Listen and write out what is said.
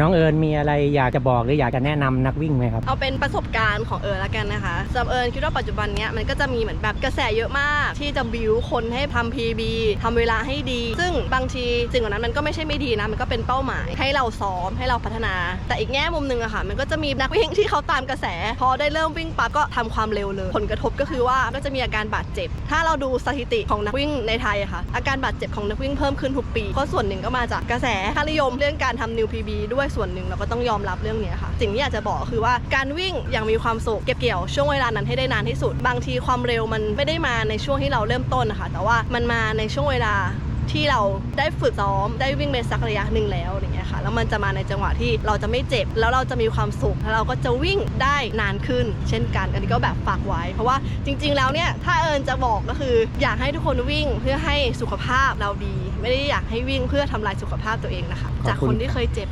น้องเอิญมีอะไรอยากจะบอกหรืออยากจะแนะนำนักวิ่งไหมครับ เอาเป็นประสบการณ์ของเอิญละกันนะคะสำหรับเอิญคิดว่าปัจจุบันเนี้ยมันก็จะมีเหมือนแบบกระแสเยอะมาก ที่จะบิวคนให้ทำ PB ทำเวลาให้ดี ซึ่งบางทีสิ่งเหล่านั้นมันก็ไม่ใช่ไม่ดีนะ มันก็เป็นเป้าหมาย ให้เราซ้อมให้เราพัฒนา แต่อีกแง่มุมหนึ่งอะค่ะ มันก็จะมีนักวิ่งที่เขาตามกระแส พอได้เริ่มวิ่งปั๊บก็ทำความเร็วเลย ผลกระทบก็คือว่าก็จะมีอาการบาดเจ็บ ถ้าเราดูสถิติของนักวิ่งในไทยอะค่ะอาการบาดเจ็บของนักวิ่งเพิ่มขึ้นทุกปีก็ส่วนหนึ่งก็มาจากกระแสค่านิยมเรื่องการทำ new PB ด้วยส่วนหนึ่งเราก็ต้องยอมรับเรื่องนี้ค่ะ สิ่งที่อยากจะบอกคือว่าการวิ่งอย่างมีความสุขเก็บเกี่ยวช่วงเวลานั้นให้ได้นานที่สุด บางทีความเร็วมันไม่ได้มาในช่วงที่เราเริ่มต้นนะคะแต่ว่ามันมาในช่วงเวลา ที่เราได้ฝึกซ้อมได้วิ่งไปสักระยะหนึ่งแล้วอย่างเงี้ยค่ะแล้วมันจะมาในจังหวะที่เราจะไม่เจ็บ แล้วเราจะมีความสุขแล้วเราก็จะวิ่งได้นานขึ้น เช่นกันอันนี้ก็แบบฝากไว้ เพราะว่าจริง ๆ แล้วเนี่ยถ้าเอิญจะบอกก็คือ อยากให้ทุกคนวิ่งเพื่อให้สุขภาพเราดี ไม่ได้อยากให้วิ่งเพื่อทำลายสุขภาพตัวเองนะคะ จากคนที่เคยเจ็บ